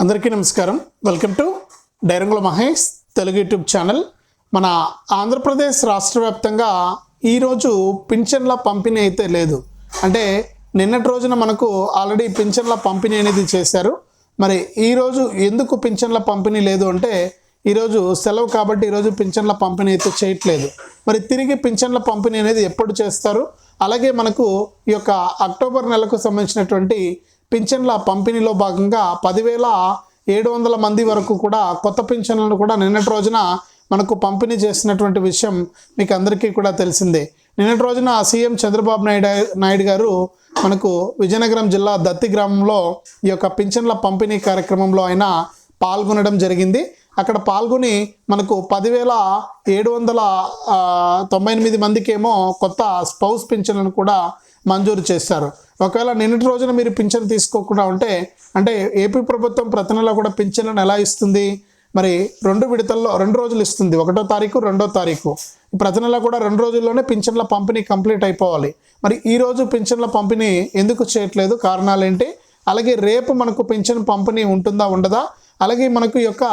అందరికీ నమస్కారం. Welcome to డైరంగుల మహేష్ తెలుగు యూట్యూబ్ ఛానల్. మన ఆంధ్రప్రదేశ్ రాష్ట్ర వ్యాప్తంగా ఈరోజు పింఛన్ల పంపిణీ అయితే లేదు. అంటే నిన్నటి రోజున మనకు ఆల్రెడీ పింఛన్ల పంపిణీ అనేది చేశారు. మరి ఈరోజు ఎందుకు పింఛన్ల పంపిణీ లేదు అంటే ఈరోజు సెలవు కాబట్టి ఈరోజు పింఛన్ల పంపిణీ అయితే చేయట్లేదు. మరి తిరిగి పింఛన్ల పంపిణీ అనేది ఎప్పుడు చేస్తారు? అలాగే మనకు ఈ యొక్క అక్టోబర్ నెలకు సంబంధించినటువంటి పింఛన్ల పంపిణీలో భాగంగా పదివేల ఏడు వందల మంది వరకు కూడా కొత్త పింఛన్లను కూడా నిన్నటి రోజున మనకు పంపిణీ చేసినటువంటి విషయం మీకు అందరికీ కూడా తెలిసిందే. నిన్నటి రోజున సీఎం చంద్రబాబు నాయుడు నాయుడు గారు మనకు విజయనగరం జిల్లా దత్తి గ్రామంలో ఈ యొక్క పింఛన్ల పంపిణీ కార్యక్రమంలో ఆయన పాల్గొనడం జరిగింది. అక్కడ పాల్గొని మనకు పదివేల ఏడు వందల తొంభై ఎనిమిది మందికేమో కొత్త స్పౌస్ పింఛన్లను కూడా మంజూరు చేస్తారు. ఒకవేళ నిన్నటి రోజున మీరు పింఛన్ తీసుకోకుండా ఉంటే అంటే ఏపీ ప్రభుత్వం ప్రతి నెల కూడా పింఛన్లను ఎలా ఇస్తుంది? మరి రెండు విడతల్లో రెండు రోజులు ఇస్తుంది. ఒకటో తారీఖు రెండో తారీఖు. ప్రతి నెల కూడా రెండు రోజుల్లోనే పింఛన్ల పంపిణీ కంప్లీట్ అయిపోవాలి. మరి ఈ రోజు పింఛన్ల పంపిణీ ఎందుకు చేయట్లేదు? కారణాలు ఏంటి అలాగే రేపు మనకు పింఛన్ పంపిణీ ఉంటుందా ఉండదా? అలాగే మనకు ఈ యొక్క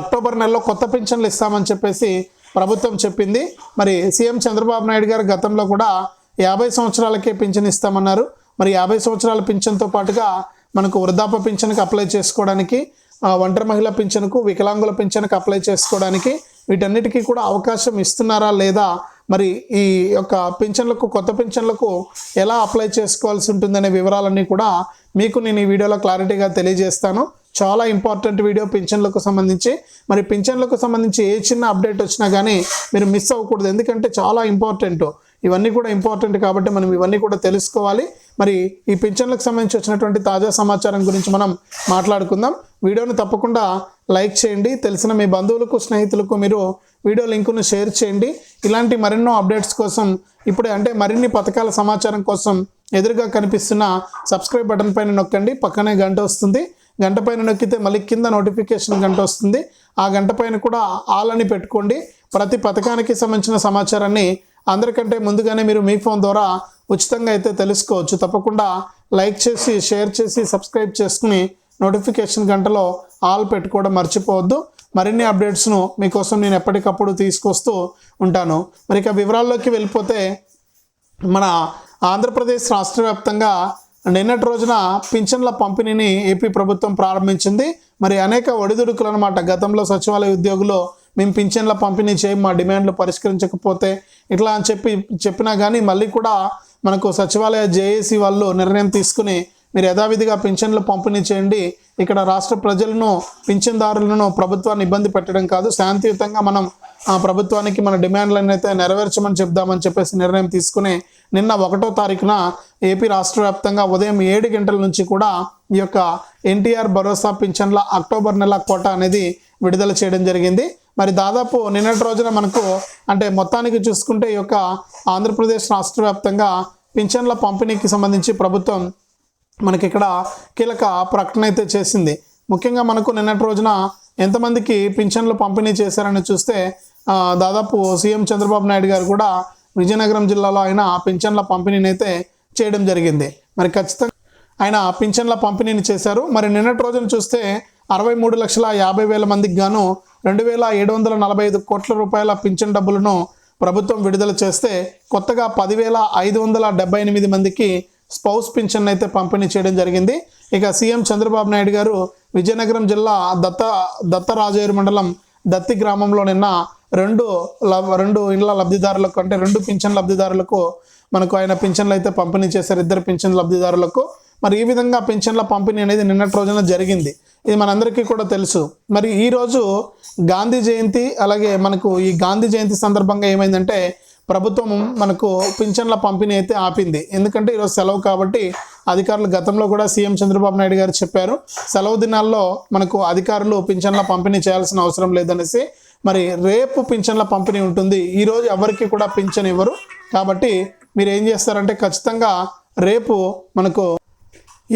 అక్టోబర్ నెలలో కొత్త పింఛన్లు ఇస్తామని చెప్పేసి ప్రభుత్వం చెప్పింది. మరి సీఎం చంద్రబాబు నాయుడు గారు గతంలో కూడా యాభై సంవత్సరాలకే పింఛన్ ఇస్తామన్నారు. మరి యాభై సంవత్సరాల పింఛన్తో పాటుగా మనకు వృద్ధాప్య పింఛన్కి అప్లై చేసుకోవడానికి ఒంటరి మహిళ పింఛన్కు వికలాంగుల పింఛన్కి అప్లై చేసుకోవడానికి వీటన్నిటికీ కూడా అవకాశం ఇస్తున్నారా లేదా? మరి ఈ యొక్క పింఛన్లకు కొత్త పింఛన్లకు ఎలా అప్లై చేసుకోవాల్సి ఉంటుందనే వివరాలన్నీ కూడా మీకు నేను ఈ వీడియోలో క్లారిటీగా తెలియజేస్తాను. చాలా ఇంపార్టెంట్ వీడియో పింఛన్లకు సంబంధించి. మరి పింఛన్లకు సంబంధించి ఏ చిన్న అప్డేట్ వచ్చినా కానీ మీరు మిస్ అవ్వకూడదు. ఎందుకంటే చాలా ఇంపార్టెంట్ ఇవన్నీ కూడా ఇంపార్టెంట్ కాబట్టి మనం ఇవన్నీ కూడా తెలుసుకోవాలి. మరి ఈ పింఛన్లకు సంబంధించి వచ్చినటువంటి తాజా సమాచారం గురించి మనం మాట్లాడుకుందాం. వీడియోని తప్పకుండా లైక్ చేయండి. తెలిసిన మీ బంధువులకు స్నేహితులకు మీరు వీడియో లింకును షేర్ చేయండి. ఇలాంటి మరెన్నో అప్డేట్స్ కోసం ఇప్పుడే అంటే మరిన్ని పథకాల సమాచారం కోసం ఎదురుగా కనిపిస్తున్న సబ్స్క్రైబ్ బటన్ పైన నొక్కండి. పక్కనే గంట వస్తుంది. గంట పైన నొక్కితే మళ్ళీ కింద నోటిఫికేషన్ గంట వస్తుంది. ఆ గంట పైన కూడా ఆల్ అని పెట్టుకోండి. ప్రతి పథకానికి సంబంధించిన సమాచారాన్ని అందరికంటే ముందుగానే మీరు మీ ఫోన్ ద్వారా ఉచితంగా అయితే తెలుసుకోవచ్చు. తప్పకుండా లైక్ చేసి షేర్ చేసి సబ్స్క్రైబ్ చేసుకుని నోటిఫికేషన్ గంటలో ఆల్ పెట్టుకోవడం మర్చిపోవద్దు. మరిన్ని అప్డేట్స్ను మీకోసం నేను ఎప్పటికప్పుడు తీసుకొస్తూ ఉంటాను. మరి ఇక వివరాల్లోకి వెళ్ళిపోతే మన ఆంధ్రప్రదేశ్ రాష్ట్ర వ్యాప్తంగా నిన్నటి రోజున పింఛన్ల పంపిణీని ఏపీ ప్రభుత్వం ప్రారంభించింది. మరి అనేక ఒడిదుడుకులు అనమాట గతంలో సచివాలయ ఉద్యోగులు మేము పింఛన్ల పంపిణీ చేయం మా డిమాండ్లు పరిష్కరించకపోతే ఇట్లా అని చెప్పి చెప్పినా కానీ మళ్ళీ కూడా మనకు సచివాలయ జేఏసీ వాళ్ళు నిర్ణయం తీసుకుని మీరు యథావిధిగా పింఛన్లు పంపిణీ చేయండి. ఇక్కడ రాష్ట్ర ప్రజలను పింఛన్దారులను ప్రభుత్వాన్ని ఇబ్బంది పెట్టడం కాదు. శాంతియుతంగా మనం ఆ ప్రభుత్వానికి మన డిమాండ్లను అయితే నెరవేర్చమని చెప్దామని చెప్పేసి నిర్ణయం తీసుకుని నిన్న ఒకటో తారీఖున ఏపీ రాష్ట్ర వ్యాప్తంగా ఉదయం ఏడు గంటల నుంచి కూడా ఈ యొక్క ఎన్టీఆర్ భరోసా పింఛన్ల అక్టోబర్ నెల కోట అనేది విడుదల చేయడం జరిగింది. మరి దాదాపు నిన్నటి రోజున మనకు అంటే మొత్తానికి చూసుకుంటే ఈ యొక్క ఆంధ్రప్రదేశ్ రాష్ట్ర వ్యాప్తంగా పింఛన్ల పంపిణీకి సంబంధించి ప్రభుత్వం మనకి ఇక్కడ కీలక ప్రకటన అయితే చేసింది. ముఖ్యంగా మనకు నిన్నటి రోజున ఎంతమందికి పింఛన్లు పంపిణీ చేశారని చూస్తే దాదాపు సీఎం చంద్రబాబు నాయుడు గారు కూడా విజయనగరం జిల్లాలో ఆయన పింఛన్ల పంపిణీని అయితే చేయడం జరిగింది. మరి ఖచ్చితంగా ఆయన పింఛన్ల పంపిణీని చేశారు. మరి నిన్నటి రోజున చూస్తే అరవై మూడు లక్షల యాభై వేల మందికి గాను రెండు వేల ఏడు వందల నలభై ఐదు కోట్ల రూపాయల పింఛన్ డబ్బులను ప్రభుత్వం విడుదల చేస్తే కొత్తగా పదివేల ఐదు వందల డెబ్బై ఎనిమిది మందికి స్పౌస్ పింఛన్ అయితే పంపిణీ చేయడం జరిగింది. ఇక సీఎం చంద్రబాబు నాయుడు గారు విజయనగరం జిల్లా దత్త దత్తరాజేరు మండలం దత్తి గ్రామంలో నిన్న రెండు లబ్ రెండు ఇండ్ల లబ్ధిదారులకు అంటే రెండు పింఛన్ లబ్ధిదారులకు మనకు ఆయన పింఛన్లు అయితే పంపిణీ చేశారు ఇద్దరు పింఛన్ లబ్ధిదారులకు. మరి ఈ విధంగా పింఛన్ల పంపిణీ అనేది నిన్నటి రోజున జరిగింది. ఇది మనందరికీ కూడా తెలుసు. మరి ఈరోజు గాంధీ జయంతి అలాగే మనకు ఈ గాంధీ జయంతి సందర్భంగా ఏమైందంటే ప్రభుత్వం మనకు పింఛన్ల పంపిణీ అయితే ఆపింది. ఎందుకంటే ఈరోజు సెలవు కాబట్టి అధికారులు గతంలో కూడా సీఎం చంద్రబాబు నాయుడు గారు చెప్పారు సెలవు దినాల్లో మనకు అధికారులు పింఛన్ల పంపిణీ చేయాల్సిన అవసరం లేదనేసి మరి రేపు పింఛన్ల పంపిణీ ఉంటుంది. ఈరోజు ఎవరికి కూడా పింఛన్ ఇవ్వరు. కాబట్టి మీరు ఏం చేస్తారంటే ఖచ్చితంగా రేపు మనకు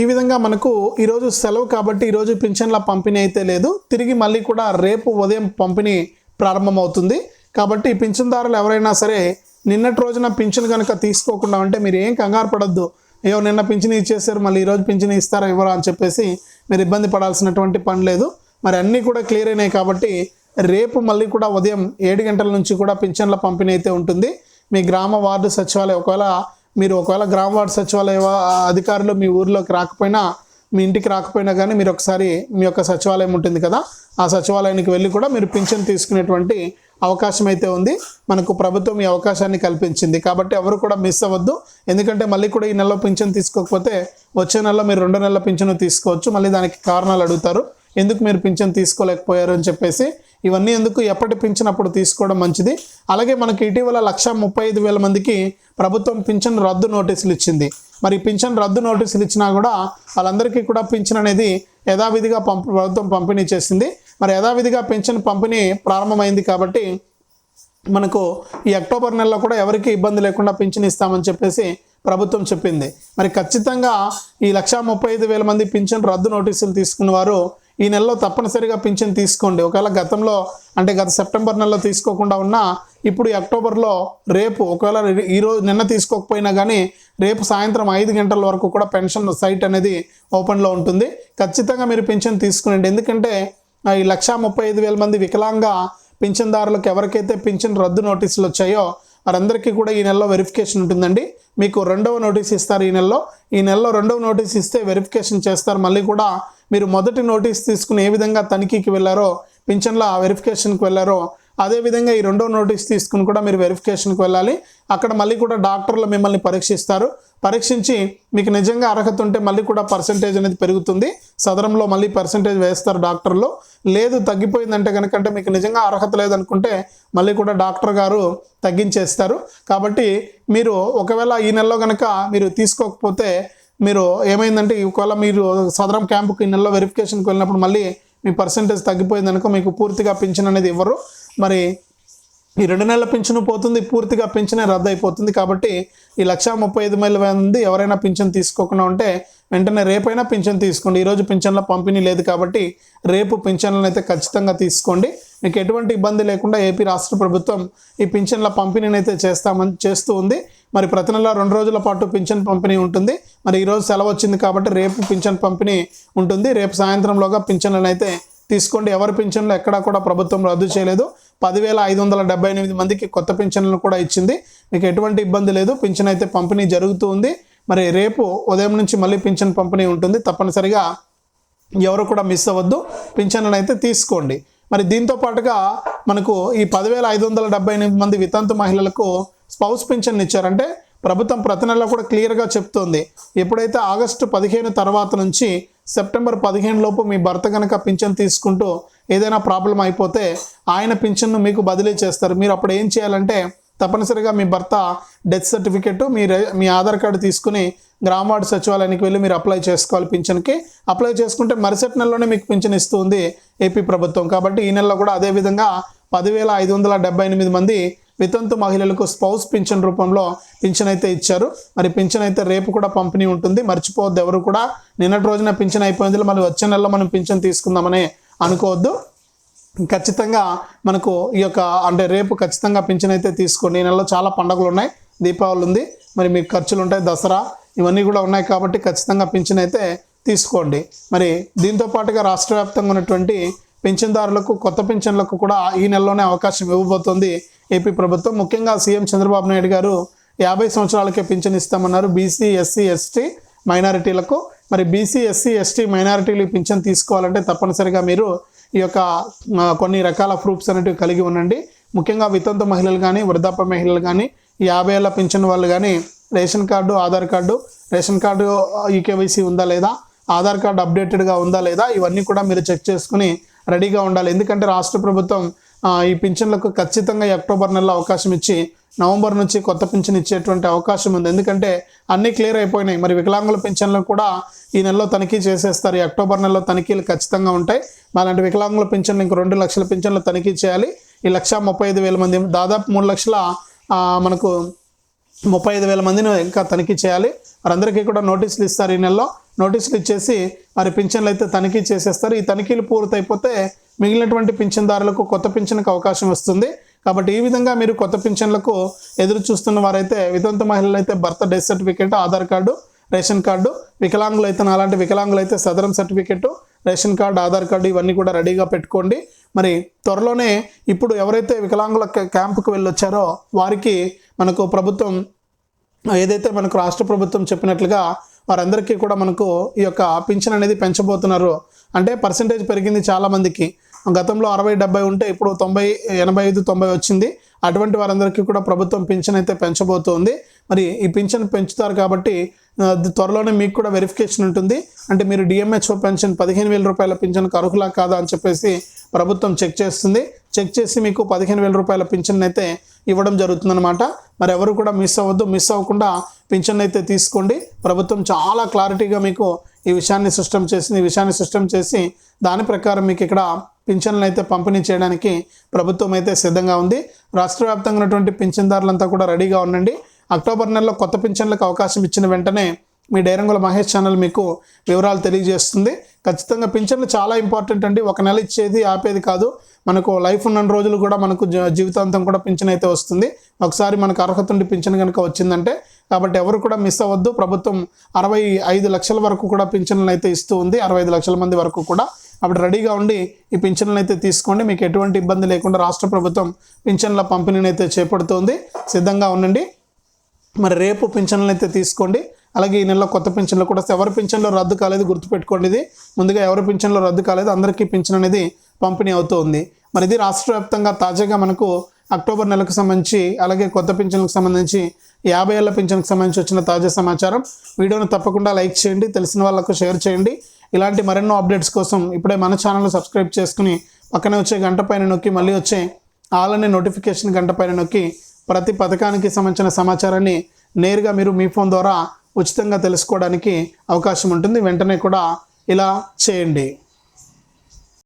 ఈ విధంగా మనకు ఈరోజు సెలవు కాబట్టి ఈరోజు పింఛన్ల పంపిణీ అయితే లేదు. తిరిగి మళ్ళీ కూడా రేపు ఉదయం పంపిణీ ప్రారంభమవుతుంది. కాబట్టి పింఛన్దారులు ఎవరైనా సరే నిన్నటి రోజున పింఛన్ కనుక తీసుకోకుండా ఉంటే మీరు ఏం కంగారు పడద్దు. అయ్యో నిన్న పింఛన్ ఇచ్చేసారు మళ్ళీ ఈరోజు పింఛన్ ఇస్తారా ఇవ్వరా అని చెప్పేసి మీరు ఇబ్బంది పడాల్సినటువంటి పని లేదు. మరి అన్నీ కూడా క్లియర్ అయినాయి కాబట్టి రేపు మళ్ళీ కూడా ఉదయం ఏడు గంటల నుంచి కూడా పింఛన్ల పంపిణీ అయితే ఉంటుంది. మీ గ్రామ వార్డు సచివాలయం ఒకవేళ మీరు ఒకవేళ గ్రామ వార్డు సచివాలయ అధికారులు మీ ఊర్లోకి రాకపోయినా మీ ఇంటికి రాకపోయినా కానీ మీరు ఒకసారి మీ యొక్క సచివాలయం ఉంటుంది కదా ఆ సచివాలయానికి వెళ్ళి కూడా మీరు పింఛన్ తీసుకునేటువంటి అవకాశం అయితే ఉంది. మనకు ప్రభుత్వం ఈ అవకాశాన్ని కల్పించింది. కాబట్టి ఎవరు కూడా మిస్ అవ్వద్దు. ఎందుకంటే మళ్ళీ కూడా ఈ నెలలో పింఛన్ తీసుకోకపోతే వచ్చే నెలలో మీరు రెండు నెలల పింఛను తీసుకోవచ్చు. మళ్ళీ దానికి కారణాలు అడుగుతారు. ఎందుకు మీరు పింఛన్ తీసుకోలేకపోయారు అని చెప్పేసి ఇవన్నీ ఎందుకు ఎప్పటి పింఛన్ అప్పుడు తీసుకోవడం మంచిది? అలాగే మనకి ఇటీవల లక్ష ముప్పై ఐదు వేల మందికి ప్రభుత్వం పింఛన్ రద్దు నోటీసులు ఇచ్చింది. మరి పింఛన్ రద్దు నోటీసులు ఇచ్చినా కూడా వాళ్ళందరికీ కూడా పింఛన్ అనేది యథావిధిగా పంప ప్రభుత్వం పంపిణీ చేసింది. మరి యథావిధిగా పింఛన్ పంపిణీ ప్రారంభమైంది కాబట్టి మనకు ఈ అక్టోబర్ నెలలో కూడా ఎవరికి ఇబ్బంది లేకుండా పింఛన్ ఇస్తామని చెప్పేసి ప్రభుత్వం చెప్పింది. మరి ఖచ్చితంగా ఈ లక్షా ముప్పై ఐదు వేల మంది పింఛన్ రద్దు నోటీసులు తీసుకున్న వారు ఈ నెలలో తప్పనిసరిగా పింఛన్ తీసుకోండి. ఒకవేళ గతంలో అంటే గత సెప్టెంబర్ నెలలో తీసుకోకుండా ఉన్నా ఇప్పుడు అక్టోబర్లో రేపు ఒకవేళ ఈరోజు నిన్న తీసుకోకపోయినా కానీ రేపు సాయంత్రం ఐదు గంటల వరకు కూడా పెన్షన్ సైట్ అనేది ఓపెన్లో ఉంటుంది. ఖచ్చితంగా మీరు పింఛన్ తీసుకునండి. ఎందుకంటే ఈ లక్షా ముప్పై ఐదు వేల మంది వికలాంగ పింఛన్దారులకు ఎవరికైతే పింఛన్ రద్దు నోటీసులు వచ్చాయో వారందరికీ కూడా ఈ నెలలో వెరిఫికేషన్ ఉంటుందండి. మీకు రెండవ నోటీస్ ఇస్తారు ఈ నెలలో. ఈ నెలలో రెండవ నోటీస్ ఇస్తే వెరిఫికేషన్ చేస్తారు. మళ్ళీ కూడా మీరు మొదటి నోటీస్ తీసుకుని ఏ విధంగా తనిఖీకి వెళ్ళారో పింఛన్ల వెరిఫికేషన్కి వెళ్ళారో అదేవిధంగా ఈ రెండో నోటీస్ తీసుకుని కూడా మీరు వెరిఫికేషన్కి వెళ్ళాలి. అక్కడ మళ్ళీ కూడా డాక్టర్లు మిమ్మల్ని పరీక్షిస్తారు. పరీక్షించి మీకు నిజంగా అర్హత ఉంటే మళ్ళీ కూడా పర్సంటేజ్ అనేది పెరుగుతుంది. సదరంలో మళ్ళీ పర్సంటేజ్ వేస్తారు డాక్టర్లు. లేదు తగ్గిపోయిందంటే కనుక అంటే మీకు నిజంగా అర్హత లేదనుకుంటే మళ్ళీ కూడా డాక్టర్ గారు తగ్గించేస్తారు. కాబట్టి మీరు ఒకవేళ ఈ నెలలో కనుక మీరు తీసుకోకపోతే మీరు ఏమైందంటే ఒకవేళ మీరు సదరం క్యాంపుకి ఈ నెలలో వెరిఫికేషన్కి వెళ్ళినప్పుడు మళ్ళీ మీ పర్సంటేజ్ తగ్గిపోయింది అనుకో మీకు పూర్తిగా పింఛన్ అనేది ఇవ్వరు. మరి ఈ రెండు నెలల పింఛను పోతుంది పూర్తిగా పింఛనే రద్దు అయిపోతుంది కాబట్టి ఈ లక్షా ముప్పై ఐదు వేల మంది ఎవరైనా పింఛన్ తీసుకోకుండా ఉంటే వెంటనే రేపైనా పింఛన్ తీసుకోండి. ఈరోజు పింఛన్ల పంపిణీ లేదు కాబట్టి రేపు పింఛన్లను అయితే ఖచ్చితంగా తీసుకోండి. మీకు ఎటువంటి ఇబ్బంది లేకుండా ఏపీ రాష్ట్ర ప్రభుత్వం ఈ పింఛన్ల పంపిణీని అయితే చేస్తామని చేస్తూ ఉంది. మరి ప్రతి నెల రెండు రోజుల పాటు పింఛన్ పంపిణీ ఉంటుంది. మరి ఈరోజు సెలవు వచ్చింది కాబట్టి రేపు పింఛన్ పంపిణీ ఉంటుంది. రేపు సాయంత్రంలోగా పింఛన్లను అయితే తీసుకోండి. ఎవరి పింఛన్లు ఎక్కడా కూడా ప్రభుత్వం రద్దు చేయలేదు. పదివేల ఐదు వందల డెబ్బై ఎనిమిది మందికి కొత్త పింఛన్లను కూడా ఇచ్చింది. మీకు ఎటువంటి ఇబ్బంది లేదు. పింఛన్ అయితే పంపిణీ జరుగుతూ ఉంది. మరి రేపు ఉదయం నుంచి మళ్ళీ పింఛన్ పంపిణీ ఉంటుంది. తప్పనిసరిగా ఎవరు కూడా మిస్ అవ్వద్దు. పింఛన్లను అయితే తీసుకోండి. మరి దీంతో పాటుగా మనకు ఈ పదివేల ఐదు వందల డెబ్బై ఎనిమిది మంది వితంతు మహిళలకు స్పౌస్ పింఛన్ ఇచ్చారంటే ప్రభుత్వం ప్రతి నెల కూడా క్లియర్గా చెప్తోంది. ఎప్పుడైతే ఆగస్టు పదిహేను తర్వాత నుంచి సెప్టెంబర్ పదిహేను లోపు మీ భర్త కనుక పింఛన్ తీసుకుంటూ ఏదైనా ప్రాబ్లం అయిపోతే ఆయన పింఛన్ను మీకు బదిలీ చేస్తారు. మీరు అప్పుడు ఏం చేయాలంటే తప్పనిసరిగా మీ భర్త డెత్ సర్టిఫికెట్ మీ మీ ఆధార్ కార్డు తీసుకుని గ్రామ వార్డు సచివాలయానికి వెళ్ళి మీరు అప్లై చేసుకోవాలి పింఛన్కి. అప్లై చేసుకుంటే మరుసటి నెలలోనే మీకు పింఛన్ ఇస్తుంది ఏపీ ప్రభుత్వం. కాబట్టి ఈ నెలలో కూడా అదే విధంగా పదివేల ఐదు వందల డెబ్బై ఎనిమిది మంది వితంతు మహిళలకు స్పౌస్ పింఛన్ రూపంలో పింఛన్ అయితే ఇచ్చారు. మరి పింఛన్ అయితే రేపు కూడా పంపిణీ ఉంటుంది. మర్చిపోవద్దు ఎవరు కూడా. నిన్నటి రోజున పింఛన్ అయిపోయింది. మళ్ళీ వచ్చే నెలలో మనం పింఛన్ తీసుకుందామని అనుకోవద్దు. ఖచ్చితంగా మనకు ఈ యొక్క అంటే రేపు ఖచ్చితంగా పింఛన్ అయితే తీసుకోండి. ఈ నెలలో చాలా పండుగలు ఉన్నాయి. దీపావళి ఉంది. మరి మీకు ఖర్చులు ఉంటాయి. దసరా ఇవన్నీ కూడా ఉన్నాయి కాబట్టి ఖచ్చితంగా పింఛన్ అయితే తీసుకోండి. మరి దీంతో పాటుగా రాష్ట్ర వ్యాప్తంగా ఉన్నటువంటి పింఛన్దారులకు కొత్త పింఛన్లకు కూడా ఈ నెలలోనే అవకాశం ఇవ్వబోతోంది ఏపీ ప్రభుత్వం. ముఖ్యంగా సీఎం చంద్రబాబు నాయుడు గారు యాభై సంవత్సరాలకే పింఛన్ ఇస్తామన్నారు. బీసీ ఎస్సీ ఎస్టీ మైనారిటీలకు మరి బీసీ ఎస్సీ ఎస్టీ మైనారిటీలు పింఛన్ తీసుకోవాలంటే తప్పనిసరిగా మీరు ఈ యొక్క కొన్ని రకాల ప్రూఫ్స్ అనేటివి కలిగి ఉండండి. ముఖ్యంగా వితంతు మహిళలు కానీ వృద్ధాప్య మహిళలు కానీ యాభై ఏళ్ళ పింఛన్ వాళ్ళు కానీ ration card Aadhaar card ration card eKYC ఉందా లేదా ఆధార్ కార్డు అప్డేటెడ్గా ఉందా లేదా ఇవన్నీ కూడా మీరు చెక్ చేసుకుని రెడీగా ఉండాలి. ఎందుకంటే రాష్ట్ర ప్రభుత్వం ఈ పింఛన్లకు ఖచ్చితంగా ఈ అక్టోబర్ నెలలో అవకాశం ఇచ్చి నవంబర్ నుంచి కొత్త పింఛన్ ఇచ్చేటువంటి అవకాశం ఉంది. ఎందుకంటే అన్నీ క్లియర్ అయిపోయినాయి. మరి వికలాంగుల పింఛన్లు కూడా ఈ నెలలో తనిఖీ చేసేస్తారు. ఈ అక్టోబర్ నెలలో తనిఖీలు ఖచ్చితంగా ఉంటాయి. అలాంటి వికలాంగుల పింఛన్లు ఇంక రెండు లక్షల పింఛన్లు తనిఖీ చేయాలి. ఈ లక్ష ముప్పై ఐదు వేల మంది దాదాపు మూడు లక్షల మనకు ముప్పై ఐదు వేల మందిని ఇంకా తనిఖీ చేయాలి. వారందరికీ కూడా నోటీసులు ఇస్తారు ఈ నెలలో. నోటీసులు ఇచ్చేసి మరి పింఛన్లు అయితే తనిఖీ చేసేస్తారు. ఈ తనిఖీలు పూర్తయిపోతే మిగిలినటువంటి పింఛన్దారులకు కొత్త పింఛన్కి అవకాశం వస్తుంది. కాబట్టి ఈ విధంగా మీరు కొత్త పింఛన్లకు ఎదురు చూస్తున్న వారైతే వితంతు మహిళలు అయితే భర్త death certificate Aadhaar card ration card వికలాంగులు అయితే నాలాంటి వికలాంగులు అయితే Sadaram certificate ration card Aadhaar card ఇవన్నీ కూడా రెడీగా పెట్టుకోండి. మరి త్వరలోనే ఇప్పుడు ఎవరైతే వికలాంగుల క్యాంపుకు వెళ్ళొచ్చారో వారికి మనకు ప్రభుత్వం ఏదైతే మనకు రాష్ట్ర ప్రభుత్వం చెప్పినట్లుగా వారందరికీ కూడా మనకు ఈ యొక్క పింఛన్ అనేది పెంచబోతున్నారు. అంటే పర్సంటేజ్ పెరిగింది చాలామందికి గతంలో అరవై డెబ్బై ఉంటే ఇప్పుడు తొంభై ఎనభై ఐదు తొంభై వచ్చింది. అటువంటి వారందరికీ కూడా ప్రభుత్వం పింఛన్ అయితే పెంచబోతోంది. మరి ఈ పింఛన్ పెంచుతారు కాబట్టి త్వరలోనే మీకు కూడా వెరిఫికేషన్ ఉంటుంది. అంటే మీరు డిఎంహెచ్ఓ పెన్షన్ పదిహేను వేల రూపాయల పింఛన్కి అర్హులా కాదా అని చెప్పేసి ప్రభుత్వం చెక్ చేస్తుంది. చెక్ చేసి మీకు పదిహేను వేల రూపాయల పింఛన్ అయితే ఇవ్వడం జరుగుతుందన్నమాట. మరి ఎవరు కూడా మిస్ అవ్వద్దు. మిస్ అవ్వకుండా పింఛన్ అయితే తీసుకోండి. ప్రభుత్వం చాలా క్లారిటీగా మీకు ఈ విషయాన్ని సిస్టమ్ చేసింది. ఈ విషయాన్ని సిస్టమ్ చేసి దాని ప్రకారం మీకు ఇక్కడ పింఛన్లు అయితే పంపిణీ చేయడానికి ప్రభుత్వం అయితే సిద్ధంగా ఉంది. రాష్ట్ర వ్యాప్తంగా ఉన్నటువంటి పింఛన్దారులంతా కూడా రెడీగా ఉండండి. అక్టోబర్ నెలలో కొత్త పింఛన్లకు అవకాశం ఇచ్చిన వెంటనే మీ డైరంగుల మహేష్ ఛానల్ మీకు వివరాలు తెలియజేస్తుంది. ఖచ్చితంగా పింఛన్లు చాలా ఇంపార్టెంట్ అండి. ఒక నెల ఇచ్చేది ఆపేది కాదు. మనకు లైఫ్ ఉన్న రోజులు కూడా మనకు జీవితాంతం కూడా పింఛన్ అయితే వస్తుంది. ఒకసారి మనకు అర్హత ఉండి పింఛన్ కనుక వచ్చిందంటే కాబట్టి ఎవరు కూడా మిస్ అవ్వద్దు. ప్రభుత్వం అరవై ఐదు లక్షల వరకు కూడా పింఛన్లు అయితే ఇస్తూ ఉంది. అరవై ఐదు లక్షల మంది వరకు కూడా అప్పుడు రెడీగా ఉండి ఈ పింఛన్లను అయితే తీసుకోండి. మీకు ఎటువంటి ఇబ్బంది లేకుండా రాష్ట్ర ప్రభుత్వం పింఛన్ల పంపిణీని అయితే చేపడుతోంది. సిద్ధంగా ఉండండి. మరి రేపు పింఛన్లను అయితే తీసుకోండి. అలాగే ఈ నెలలో కొత్త పింఛన్లు కూడా ఎవరి పింఛన్లో రద్దు కాలేదు గుర్తుపెట్టుకోండి ఇది. ముందుగా ఎవరి పింఛన్లో రద్దు కాలేదు అందరికీ పింఛన్ అనేది పంపిణీ అవుతుంది. మరి ఇది రాష్ట్ర వ్యాప్తంగా తాజాగా మనకు అక్టోబర్ నెలకు సంబంధించి అలాగే కొత్త పింఛన్లకు సంబంధించి యాభై ఏళ్ళ పింఛన్కి సంబంధించి వచ్చిన తాజా సమాచారం. వీడియోను తప్పకుండా లైక్ చేయండి. తెలిసిన వాళ్ళకు షేర్ చేయండి. ఇలాంటి మరెన్నో అప్డేట్స్ కోసం ఇప్పుడే మన ఛానల్ సబ్స్క్రైబ్ చేసుకుని పక్కనే వచ్చే గంట పైన నొక్కి మళ్ళీ వచ్చే ఆల్ అనే నోటిఫికేషన్ గంట పైన నొక్కి ప్రతి పథకానికి సంబంధించిన సమాచారాన్ని నేరుగా మీరు మీ ఫోన్ ద్వారా ఉచితంగా తెలుసుకోవడానికి అవకాశం ఉంటుంది. వెంటనే కూడా ఇలా చేయండి.